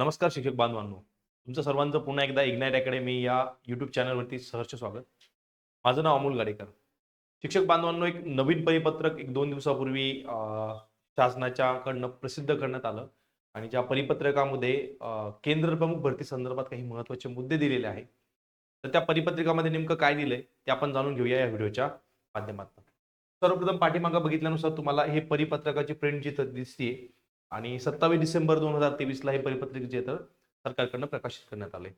नमस्कार शिक्षक बांधवांनो. तुमचं सर्वांचं पुन्हा एकदा इग्नाईट अकॅडमी या यूट्यूब चॅनलवरती सहर्ष स्वागत. माझं नाव अमोल गाडेकर. शिक्षक बांधवांनो एक नवीन परिपत्रक एक दोन दिवसापूर्वी शासनाच्याकडनं प्रसिद्ध करण्यात आलं. आणि ज्या परिपत्रकामध्ये केंद्र प्रमुख भरती संदर्भात काही महत्त्वाचे मुद्दे दिलेले आहेत. तर त्या परिपत्रकामध्ये नेमकं काय दिलंय ते आपण जाणून घेऊया या व्हिडिओच्या माध्यमातून. सर्वप्रथम पाठीमागं बघितल्यानुसार तुम्हाला हे परिपत्रकाची प्रिंट जिथं दिसते आणि सत्तावीस डिसेंबर दोन हजार तेवीसला हे परिपत्रक जे तर सरकारकडनं प्रकाशित करण्यात आले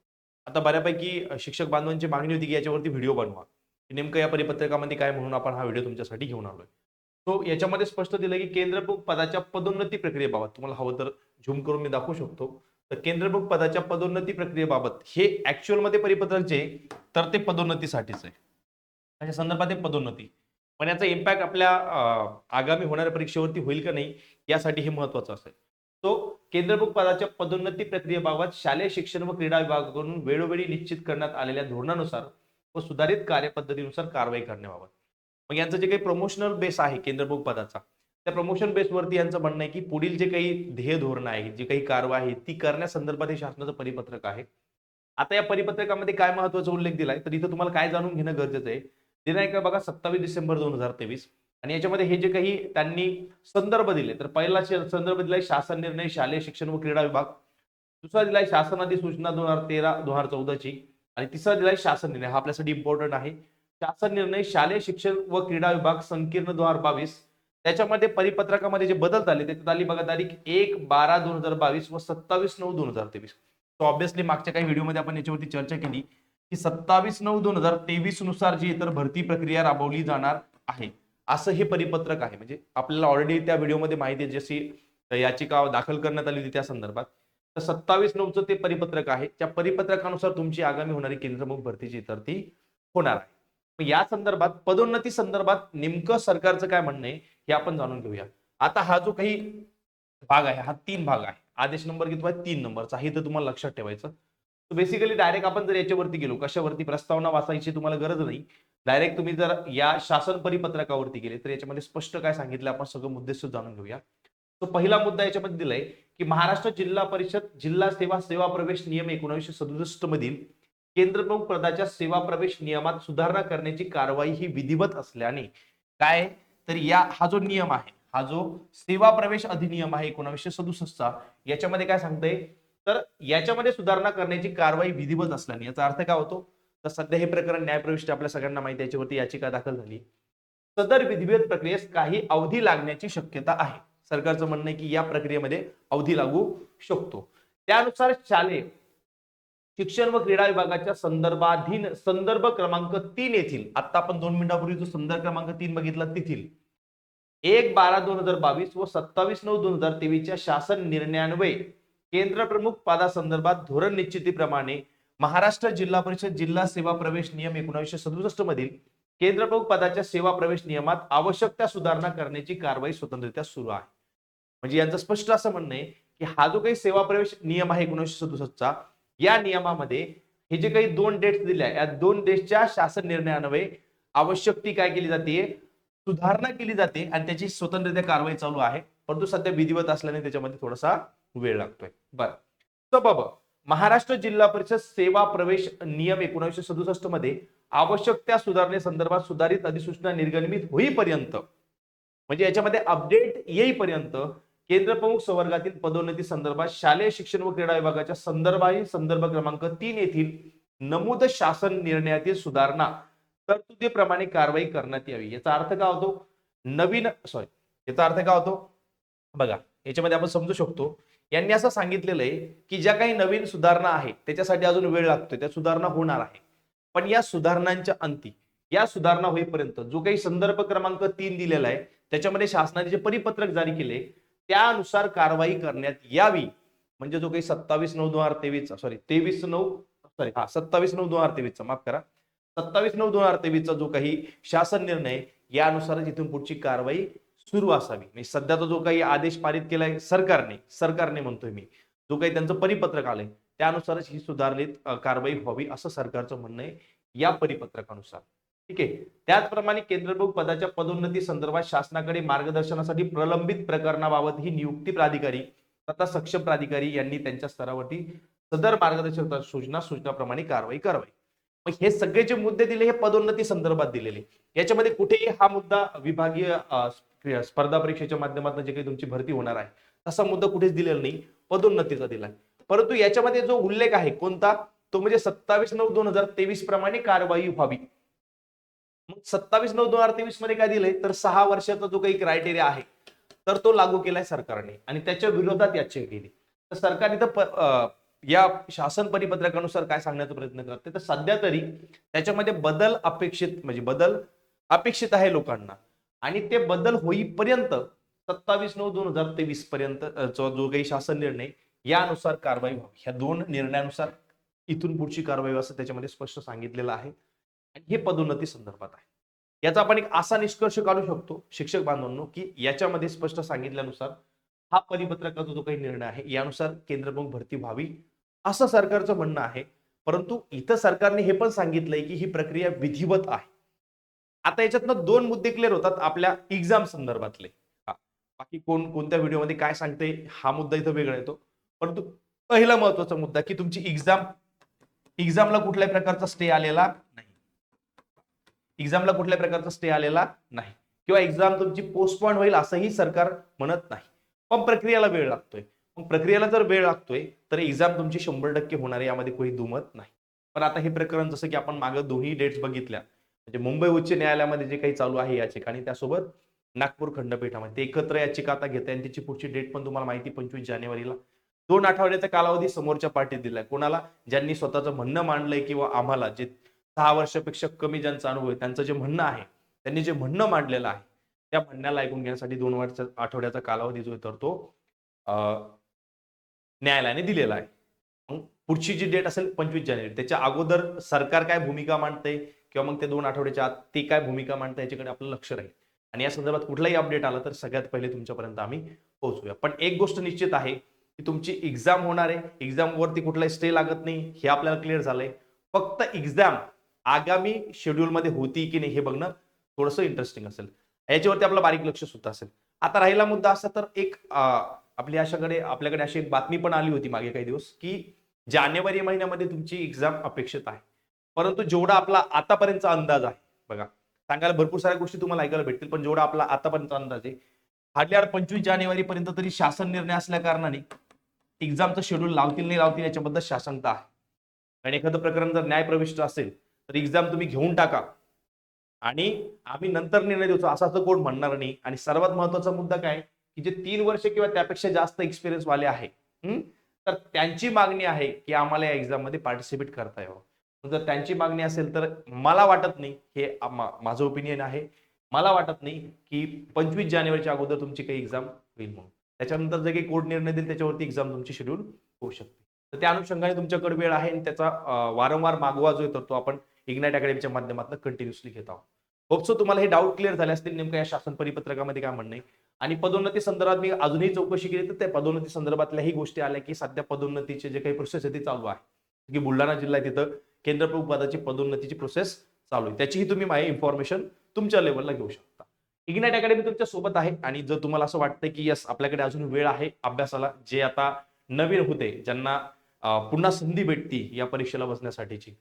आता बऱ्यापैकी शिक्षक बांधवांची मागणी होती की याच्यावरती व्हिडिओ बनवा. की नेमकं या परिपत्रकामध्ये काय म्हणून आपण हा व्हिडिओ तुमच्यासाठी घेऊन आलोय. तो याच्यामध्ये स्पष्ट दिलं की केंद्रप्रमुख पदाच्या पदोन्नती प्रक्रियेबाबत तुम्हाला हवं तर झूम करून मी दाखवू शकतो. तर केंद्रप्रमुख पदाच्या पदोन्नती प्रक्रियेबाबत हे ऍक्च्युअलमध्ये मध्ये परिपत्रक जे आहे, तर ते पदोन्नतीसाठीच आहे. त्याच्या संदर्भात हे पदोन्नती. पण याचा इम्पॅक्ट आपल्या आगामी होणाऱ्या परीक्षेवरती होईल का नाही यासाठी हे महत्वाचं असेल. तो केंद्रप्रमुख पदाच्या पदोन्नती प्रक्रियेबाबत शालेय शिक्षण व क्रीडा विभागाकडून वेळोवेळी निश्चित करण्यात आलेल्या धोरणानुसार व सुधारित कार्यपद्धतीनुसार कारवाई करण्याबाबत. मग यांचं जे काही प्रमोशनल बेस आहे केंद्रप्रमुख पदाचा त्या प्रमोशन बेसवरती यांचं म्हणणं आहे की पुढील जे काही ध्येय धोरण आहे जी काही कारवाई आहे ती करण्यासंदर्भात हे शासनाचं परिपत्रक आहे. आता या परिपत्रकामध्ये काय महत्त्वाचा उल्लेख दिलाय? तर इथं तुम्हाला काय जाणून घेणं गरजेचं आहे? दिनांक बघा सत्तावीस डिसेंबर दोन हजार तेवीस. आणि याच्यामध्ये हे जे काही त्यांनी संदर्भ दिले तर पहिला संदर्भ दिलाय शासन निर्णय शालेय शिक्षण व क्रीडा विभाग. दुसरा दिलाय शासन अधिसूचना दोन हजार तेरा दोन हजार चौदाची. आणि तिसरा दिलाय शासन निर्णय. हा आपल्यासाठी इम्पॉर्टंट आहे. शासन निर्णय शालेय शिक्षण व क्रीडा विभाग संकीर्ण दोन हजार बावीस. त्याच्यामध्ये परिपत्रकामध्ये जे बदल झाले त्याच्यात आली बघा तारीख एक बारा दोन हजार बावीस व सत्तावीस नऊ दोन हजार तेवीस. तो ऑब्विसली मागच्या काही व्हिडिओमध्ये आपण याच्यावरती चर्चा केली की सत्तावीस नऊ दोन हजार तेवीसनुसार जी इतर भरती प्रक्रिया राबवली जाणार आहे. असं हे परिपत्रक आहे. म्हणजे आपल्याला ऑलरेडी त्या व्हिडिओमध्ये माहिती आहे जशी याचिका दाखल करण्यात आली होती त्या संदर्भात. तर सत्तावीस नऊचं ते परिपत्रक आहे. त्या परिपत्रकानुसार तुमची आगामी होणारी केंद्रमुख भरतीची तर ती होणार आहे. या संदर्भात पदोन्नती संदर्भात नेमकं सरकारचं काय म्हणणं आहे हे आपण जाणून घेऊया. आता हा जो काही भाग आहे हा तीन भाग आहे. आदेश नंबर किती आहे तीन नंबरचा. हे तर तुम्हाला लक्षात ठेवायचं. बेसिकली डायरेक्ट आपण जर याच्यावरती गेलो कशावरती प्रस्तावना वाचायची तुम्हाला गरज नाही. डायरेक्ट तुम्ही जर या शासन परिपत्रकावरती गेले तर याच्यामध्ये स्पष्ट काय सांगितलं आपण सगळं मुद्देसूद जाणून घेऊया. तो पहिला मुद्दा याच्यामध्ये दिलाय की महाराष्ट्र जिल्हा परिषद जिल्हा सेवा सेवा प्रवेश नियम एकोणीसशे सदुसष्ट मधील केंद्रप्रमुख पदाच्या सेवा प्रवेश नियमात सुधारणा करण्याची कारवाई ही विधिवत असल्याने काय? तर या हा जो नियम आहे हा जो सेवा प्रवेश अधिनियम आहे एकोणीसशे सदुसष्टचा याच्यामध्ये काय सांगतंय? तर याच्यामध्ये सुधारणा करण्याची कारवाई विधिवत असल्याने याचा अर्थ काय होतो? तर सध्या हे प्रकरण न्यायप्रविष्ट आपल्या सगळ्यांना माहिती याच्यावरती याचिका दाखल झाली. सदर विधिवत प्रक्रियेस काही अवधी लागण्याची शक्यता आहे. सरकारचं म्हणणं आहे की या प्रक्रियेमध्ये अवधी लागू शकतो. त्यानुसार शालेय शिक्षण व क्रीडा विभागाच्या संदर्भाधीन संदर्भ क्रमांक तीन येथील आता आपण दोन मिनिटापूर्वी जो संदर्भ क्रमांक तीन बघितला तेथील एक बारा दोन हजार बावीस व सत्तावीस नऊ दोन हजार तेवीसच्या शासन निर्णयान्वये केंद्र प्रमुख पदासंदर्भात धोरण निश्चितीप्रमाणे महाराष्ट्र जिल्हा परिषद जिल्हा सेवा प्रवेश नियम एकोणीसशे सदुसष्ट मधील केंद्र प्रमुख पदाच्या सेवा प्रवेश नियमात आवश्यक त्या सुधारणा करण्याची कारवाई स्वतंत्ररित्या सुरू आहे. म्हणजे यांचं स्पष्ट असं म्हणणं आहे की हा जो काही सेवा प्रवेश नियम आहे एकोणीसशे सदुसष्टचा या नियमामध्ये हे जे काही दोन डेट्स दिल्या या दोन डेटच्या शासन निर्णयान्वये आवश्यक ती काय केली जाते? सुधारणा केली जाते आणि त्याची स्वतंत्ररित्या कारवाई चालू आहे. परंतु सध्या विधिवत असल्याने त्याच्यामध्ये थोडासा वेळ लागतोय. बरं. बाबा महाराष्ट्र जिल्हा परिषद सेवा प्रवेश नियम एकोणीसशे सदुसष्टमध्ये आवश्यक त्या सुधारणेसंदर्भात सुधारित अधिसूचना निर्गमित होईपर्यंत म्हणजे याच्यामध्ये अपडेट येईपर्यंत केंद्र प्रमुख संवर्गातील पदोन्नती संदर्भात शालेय शिक्षण व क्रीडा विभागाच्या संदर्भाही संदर्भ क्रमांक तीन येथील नमूद शासन निर्णयातील सुधारणा तरतुदीप्रमाणे कारवाई करण्यात यावी. याचा अर्थ काय होतो? नवीन सॉरी याचा अर्थ काय होतो? बघा याच्यामध्ये आपण समजू शकतो यांनी असं सांगितलेलं आहे की ज्या काही नवीन सुधारणा आहे त्याच्यासाठी अजून वेळ लागतोय त्या सुधारणा होणार आहे. पण या सुधारणांच्या अंती या सुधारणा होईपर्यंत जो काही संदर्भ क्रमांक तीन दिलेला आहे त्याच्यामध्ये शासनाने जे परिपत्रक जारी केले त्यानुसार कारवाई करण्यात यावी. म्हणजे जो काही सत्तावीस नऊ दोन हजार तेवीसचा सॉरी तेवीस नऊ सॉरी हा सत्तावीस नऊ दोन हजार तेवीसचा माफ करा. सत्तावीस नऊ दोन हजार तेवीसचा जो काही शासन निर्णय यानुसारच इथून पुढची कारवाई सुरू असावी. म्हणजे सध्याचा जो काही आदेश पारित केलाय सरकारने सरकारने म्हणतोय मी जो काही त्यांचं परिपत्रक आलंय त्यानुसारच ही सुधारणेत कारवाई व्हावी असं सरकारचं म्हणणं आहे या परिपत्रकानुसार. ठीक आहे? त्याचप्रमाणे केंद्रप्रमुख पदाच्या पदोन्नती संदर्भात शासनाकडे मार्गदर्शनासाठी प्रलंबित प्रकरणाबाबत ही नियुक्ती प्राधिकारी तथा सक्षम प्राधिकारी यांनी त्यांच्या स्तरावरती सदर मार्गदर्शक सूचना सूचनाप्रमाणे कारवाई करावी मग हे सगळे जे मुद्दे दिले हे पदोन्नती संदर्भात दिलेले. याच्यामध्ये कुठेही हा मुद्दा विभागीय क्रिया- स्पर्धा परीक्षेच्या माध्यमातून जे काही तुमची भरती होणार आहे तसा मुद्दा कुठेच दिलेला नाही पदोन्नतीचा दिलाय. परंतु याच्यामध्ये जो उल्लेख आहे कोणता? तो म्हणजे सत्तावीस नऊ दोन हजार तेवीस प्रमाणे कारवाई व्हावी. मग सत्तावीस नऊ दोन हजार तेवीसमध्ये काय दिलंय? तर सहा वर्षाचा जो काही क्रायटेरिया आहे तर तो लागू केलाय सरकारने. आणि त्याच्या विरोधात याचिका केली. तर सरकार इथं या शासन परिपत्रकानुसार काय सांगण्याचा प्रयत्न करते? तर सध्या तरी त्याच्यामध्ये बदल अपेक्षित म्हणजे बदल अपेक्षित आहे लोकांना. आणि ते बदल होईपर्यंत सत्तावीस नऊ दोन हजार तेवीस पर्यंत जो काही शासन निर्णय यानुसार कारवाई व्हावी. ह्या दोन निर्णयानुसार इथून पुढची कारवाई असं त्याच्यामध्ये स्पष्ट सांगितलेलं आहे. आणि हे पदोन्नती संदर्भात आहे. याचा आपण एक असा निष्कर्ष काढू शकतो शिक्षक बांधवांनो की याच्यामध्ये स्पष्ट सांगितल्यानुसार हा परिपत्रकाचा जो काही निर्णय आहे यानुसार केंद्रप्रमुख भरती व्हावी असं सरकारचं म्हणणं आहे. परंतु इथं सरकारने हे पण सांगितलंय की ही प्रक्रिया विधिवत आहे. आता याच्यातनं दोन मुद्दे क्लिअर होतात आपल्या एक्झाम संदर्भातले. बाकी कोण कोणत्या व्हिडिओमध्ये काय सांगते हा मुद्दा इथं वेगळा येतो. परंतु पहिला महत्त्वाचा मुद्दा की तुमची एक्झाम एक्झामला कुठल्याही प्रकारचा स्टे आलेला नाही. एक्झामला कुठल्या प्रकारचा स्टे आलेला नाही. किंवा एक्झाम तुमची पोस्टपॉन होईल असंही सरकार म्हणत नाही. पण प्रक्रियेला वेळ लागतोय. मग प्रक्रियेला जर वेळ लागतोय तर एक्झाम तुमची शंभर टक्के होणार यामध्ये कोणी दुमत नाही. पण आता हे प्रकरण जसं की आपण मागं दोन्ही डेट्स बघितल्या म्हणजे मुंबई उच्च न्यायालयामध्ये जे काही चालू आहे याचिका आणि त्यासोबत नागपूर खंडपीठामध्ये ते एकत्र याचिका आता घेत आहे आणि त्याची पुढची डेट पण तुम्हाला माहिती पंचवीस जानेवारीला. दोन आठवड्याचा कालावधी समोरच्या पार्टीत दिलाय. कोणाला? ज्यांनी स्वतःचं म्हणणं मांडलंय किंवा आम्हाला जे सहा वर्षापेक्षा कमी ज्यांचा अनुभव आहे त्यांचं जे म्हणणं आहे त्यांनी जे म्हणणं मांडलेलं आहे त्या म्हणण्याला ऐकून घेण्यासाठी दोन वर्ष आठवड्याचा कालावधी जो आहे तर तो न्यायालयाने दिलेला आहे. मग पुढची जी डेट असेल पंचवीस जानेवारी त्याच्या अगोदर सरकार काय भूमिका मांडते किंवा मग ते दोन आठवड्याच्या आत ती काय भूमिका मांडता याच्याकडे आपलं लक्ष राहील. आणि या संदर्भात कुठलाही अपडेट आला तर सगळ्यात पहिले तुमच्यापर्यंत आम्ही पोहोचूया. पण एक गोष्ट निश्चित आहे की तुमची एक्झाम होणार आहे. एक्झाम वरती कुठलाही स्टे लागत नाही. हे आपल्याला क्लिअर झालंय. फक्त एक्झाम आगामी शेड्यूल मध्ये होती की नाही हे बघणं थोडंसं इंटरेस्टिंग असेल. याच्यावरती आपलं बारीक लक्ष सुद्धा असेल. आता राहिला मुद्दा असा तर एक आपली अशाकडे आपल्याकडे अशी एक बातमी पण आली होती मागे काही दिवस की जानेवारी महिन्यामध्ये तुमची एक्झाम अपेक्षित आहे. परंतु जेवढा आपला आतापर्यंतचा अंदाज आहे बघा. सांगायला भरपूर साऱ्या गोष्टी तुम्हाला ऐकायला भेटतील पण जेवढा आपला आतापर्यंत अंदाज आहे हार्डली आर पंचवीस जानेवारी पर्यंत तरी शासन निर्णय असल्या कारणाने एक्झामचं शेड्यूल लावतील नाही लावतील याच्याबद्दल शासनता आहे. आणि एखादं प्रकरण जर न्यायप्रविष्ट असेल तर एक्झाम तुम्ही घेऊन टाका. आणि आम्ही नंतर निर्णय देऊ असा तर कोण म्हणणार नाही. आणि सर्वात महत्त्वाचा मुद्दा काय की जे तीन वर्ष किंवा त्यापेक्षा जास्त एक्सपिरियन्स वाले आहे हम्म, तर त्यांची मागणी आहे की आम्हाला या एक्झाममध्ये पार्टिसिपेट करता यावं. जर त्यांची मागणी असेल तर मला वाटत नाही हे माझं ओपिनियन आहे. मला वाटत नाही की पंचवीस जानेवारीच्या अगोदर तुमची काही एक्झाम होईल म्हणून. त्याच्यानंतर जे काही कोर्ट निर्णय देईल त्याच्यावरती एक्झाम तुमची शेड्यूल होऊ शकते. तर त्या अनुषंगाने तुमच्याकडे वेळ आहे आणि त्याचा वारंवार मागोवा जो येतो तो आपण इग्नाइट अकॅडमीच्या माध्यमातून कंटिन्युअसली घेत आहोत. होपसो तुम्हाला हे डाऊट क्लिअर झाले असतील नेमकं या शासन परिपत्रकामध्ये काय म्हणणं आणि पदोन्नती संदर्भात मी अजूनही चौकशी केली तर त्या पदोन्नती संदर्भातल्याही गोष्टी आल्या की सध्या पदोन्नतीचे जे काही प्रोसेस आहे ते चालू आहे. की बुलढाणा जिल्हा आहे तिथं केंद्रप्रमुख पदाची पदोन्नतीची प्रोसेस चालू आहे. त्याचीही तुम्ही माझी इन्फॉर्मेशन तुमच्या लेवलला घेऊ शकता. इग्नाइट अकॅडमी तुमच्यासोबत आहे आणि जर तुम्हाला असं वाटतं की यस आपल्याकडे अजून वेळ आहे अभ्यासाला जे आता नवीन होते ज्यांना पुन्हा संधी भेटती या परीक्षेला बसण्यासाठीची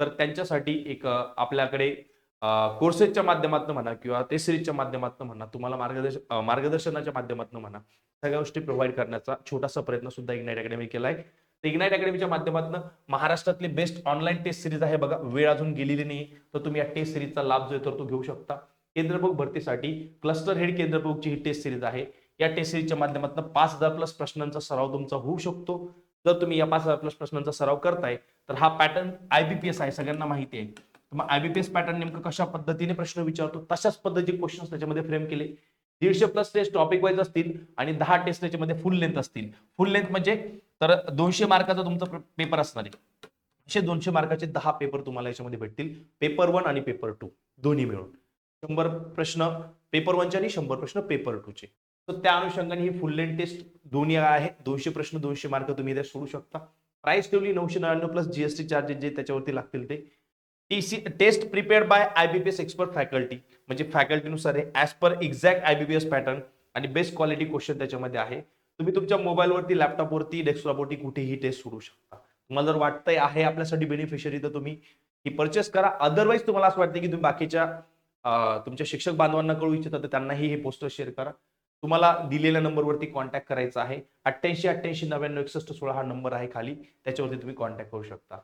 तर त्यांच्यासाठी एक आपल्याकडे कोर्सेसच्या माध्यमातून म्हणा किंवा ते सिरीजच्या माध्यमातून म्हणा तुम्हाला मार्गदर्शन मार्गदर्शनाच्या माध्यमातून म्हणा सगळ्या गोष्टी प्रोव्हाइड करण्याचा छोटासा प्रयत्न सुद्धा इग्नाइट अकॅडमी केला आहे इग्नाइट अकॅडमीच्या माध्यमातून महाराष्ट्रातली बेस्ट ऑनलाईन टेस्ट सिरीज आहे बघा. वेळ अजून गेलेली नाही तर तुम्ही या टेस्ट सिरीजचा लाभ जो आहे तर तो घेऊ शकता. केंद्रप्रमुख भरतीसाठी क्लस्टर हेड केंद्रप्रमुखची ही टेस्ट सिरीज आहे. या टेस्ट सिरीजच्या माध्यमातून पाच हजार प्लस प्रश्नांचा सराव तुमचा होऊ शकतो. जर तुम्ही या पाच हजार प्लस प्रश्नांचा सराव करताय तर हा पॅटर्न आयबीपीएस आहे सगळ्यांना माहिती आहे. मग आयबीपीएस पॅटर्न नेमकं कशा पद्धतीने प्रश्न विचारतो? तशाच पद्धतीचे क्वेश्चन त्याच्यामध्ये फ्रेम केले. दीडशे प्लस टेस्ट टॉपिक वाईज असतील आणि दहा टेस्ट त्याच्यामध्ये फुल लेंथ असतील. फुल लेंथ म्हणजे तर दोनशे मार्काचा तुमचा पेपर असणार आहे. असे दोनशे मार्काचे दहा पेपर तुम्हाला याच्यामध्ये भेटतील. पेपर वन आणि पेपर टू दोन्ही मिळून. शंभर प्रश्न पेपर वनचे आणि शंभर प्रश्न पेपर टूचे तर त्या अनुषंगाने ही फुल लेंथ टेस्ट दोन्ही आहे. दोनशे प्रश्न दोनशे मार्क तुम्ही इथे सोडू शकता. प्राइस ठेवली नऊशे नव्याण्णव प्लस जीएसटी चार्जेस जे त्याच्यावरती लागतील ते. TC test prepared by IBPS expert faculty म्हणजे फॅकल्टीनुसार आहे as per exact IBPS pattern आणि बेस्ट क्वालिटी क्वेश्चन त्याच्यामध्ये आहे. तुम्ही तुमच्या मोबाईलवरती लॅपटॉपवरती डेस्कटॉपवरती कुठेही टेस्ट सोडू शकता. तुम्हाला जर वाटतंय आहे आपल्यासाठी बेनिफिशियरी तर तुम्ही ही परचेस करा. अदरवाईज तुम्हाला असं वाटतं की तुम्ही बाकीच्या तुमच्या शिक्षक बांधवांना कळू इच्छिता तर त्यांनाही हे पोस्टर शेअर करा. तुम्हाला दिलेल्या नंबरवरती कॉन्टॅक्ट करायचा आहे. अठ्ठ्याऐंशी अठ्ठ्याऐंशी नव्याण्णव एकसष्ट सोळा हा नंबर आहे खाली. त्याच्यावरती तुम्ही कॉन्टॅक्ट करू शकता.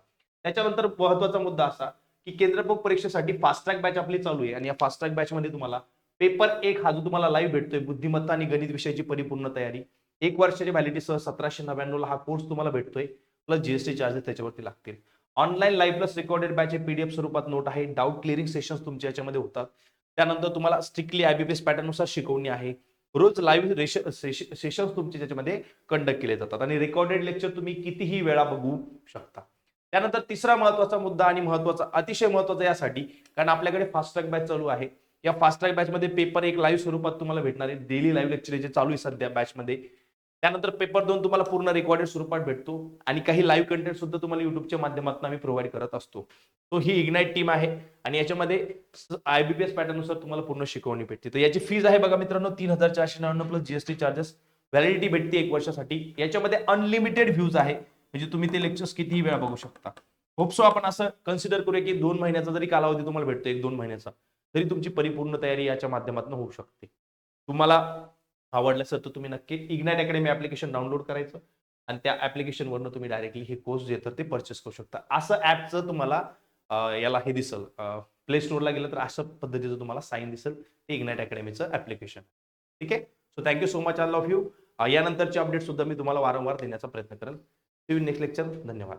त्याच्यानंतर महत्त्वाचा मुद्दा असा की केंद्रप्रमुख परीक्षेसाठी फास्ट ट्रॅक बॅच आपली चालू आहे. आणि या फास्ट्रॅक बॅचमध्ये तुम्हाला पेपर एक हा जो तुम्हाला लाईव्ह भेटतोय बुद्धिमत्ता आणि गणित विषयाची परिपूर्ण तयारी. एक वर्षाची व्हॅलिडिटी सह सतराशे नव्याण्णवला हा कोर्स तुम्हाला भेटतोय. प्लस जीएसटी चार्जेस त्याच्यावरती लागतील. Online live plus recorded batch PDF स्वरूपात नोट आहे. डाऊट क्लिअरिंग सेशन्स तुमच्या याच्यामध्ये होतात. त्यानंतर तुम्हाला स्ट्रिक्टली आयबीपीएस पॅटर्ननुसार शिकवणी आहे. रोज लाईव्ह सेशन्स तुमचे त्याच्यामध्ये कंडक्ट केले जातात. आणि रेकॉर्डेड लेक्चर तुम्ही कितीही वेळा बघू शकता. त्यानंतर तिसरा महत्त्वाचा मुद्दा आणि महत्त्वाचा अतिशय महत्त्वाचा यासाठी कारण आपल्याकडे फास्ट ट्रॅक बॅच चालू आहे. या फास्ट ट्रॅक बॅच मध्ये पेपर एक लाईव्ह स्वरूपात तुम्हाला भेटणार आहे. डेली लाईव्ह लेक्चर जे चालू आहे सध्या बॅच मध्ये. त्यानंतर पेपर दोन तुम्हाला पूर्ण रेकॉर्डेड स्वरूपात भेटतो आणि काही लाईव्ह कंटेंट सुद्धा तुम्हाला युट्यूबच्या माध्यमातून आम्ही प्रोव्हाइड करत असतो. तो ही इग्नाइट टीम आहे आणि याच्यामध्ये आयबीपीएस पॅटर्ननुसार तुम्हाला पूर्ण शिकवणी भेटते. तर याची फीज आहे बघा मित्रांनो तीन हजार चारशे नव्याण्णव प्लस जीएसटी चार्जेस व्हॅलिडिटी भेटते एक वर्षासाठी. याच्यामध्ये अनलिमिटेड व्ह्यूज आहे. म्हणजे तुम्ही ते लेक्चर्स कितीही वेळा बघू शकता. होप सो आपण असं कन्सिडर करूया की दोन महिन्याचा जरी कालावधी तुम्हाला भेटतो एक दोन महिन्याचा तरी तुमची परिपूर्ण तयारी याच्या माध्यमातून होऊ शकते. तुम्हाला आवडलं सर तर तुम्ही नक्की इग्नाईट अकॅडमी ॲप्लिकेशन डाउनलोड करायचं. आणि त्या ॲप्लिकेशनवरनं तुम्ही डायरेक्टली हे कोर्स जे तर ते परचेस करू शकता. असं ॲपचं तुम्हाला याला हे दिसल प्ले स्टोरला गेलं तर अशा पद्धतीचं तुम्हाला साईन दिसेल ते इग्नाईट अकॅडमीचं ऍप्लिकेशन ठीक आहे? So thank you so much all of you यानंतरचे update सुद्धा मी तुम्हाला वारंवार देण्याचा प्रयत्न करेल नेक्स्ट लेक्चर धन्यवाद.